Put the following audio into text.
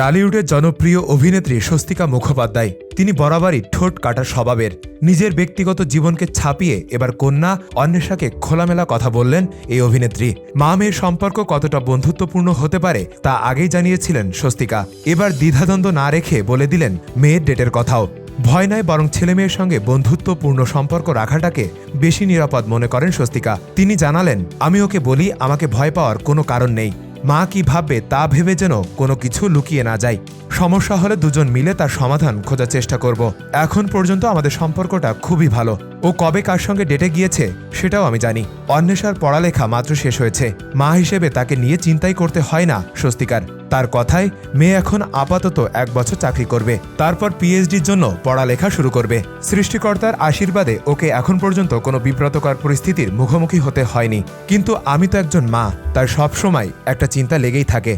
টালিউডের জনপ্রিয় অভিনেত্রী স্বস্তিকা মুখোপাধ্যায়। তিনি বরাবরই ঠোঁট কাটা স্বভাবের। নিজের ব্যক্তিগত জীবনকে ছাপিয়ে এবার কন্যা অন্বেষাকে খোলামেলা কথা বললেন এই অভিনেত্রী। মা মেয়ের সম্পর্ক কতটা বন্ধুত্বপূর্ণ হতে পারে তা আগেই জানিয়েছিলেন স্বস্তিকা। এবার দ্বিধাদ্বন্দ্ব না রেখে বলে দিলেন মেয়ের ডেটের কথাও। ভয় নয় বরং ছেলে মেয়ের সঙ্গে বন্ধুত্বপূর্ণ সম্পর্ক রাখাটাকে বেশি নিরাপদ মনে করেন স্বস্তিকা। তিনি জানালেন, আমি ওকে বলি, আমাকে ভয় পাওয়ার কোনো কারণ নেই। মা কি ভাববে তা ভেবে যেন কোনো কিছু লুকিয়ে না যায়। সমস্যা হলে দুজন মিলে তার সমাধান খোঁজার চেষ্টা করব। এখন পর্যন্ত আমাদের সম্পর্কটা খুবই ভালো। ও কবে কার সঙ্গে ডেটে গিয়েছে সেটাও আমি জানি। অন্বেষার পড়ালেখা মাত্র শেষ হয়েছে। মা হিসেবে তাকে নিয়ে চিন্তাই করতে হয় না, স্বস্তিকার। তার কথায়, মেয়ে এখন আপাতত এক বছর চাকরি করবে। তারপর পিএইচডির জন্য পড়ালেখা শুরু করবে। সৃষ্টিকর্তার আশীর্বাদে ওকে এখন পর্যন্ত কোনো বিব্রতকর পরিস্থিতির মুখোমুখি হতে হয়নি। কিন্তু আমি তো একজন মা তার সবসময় একটা চিন্তা লেগেই থাকে।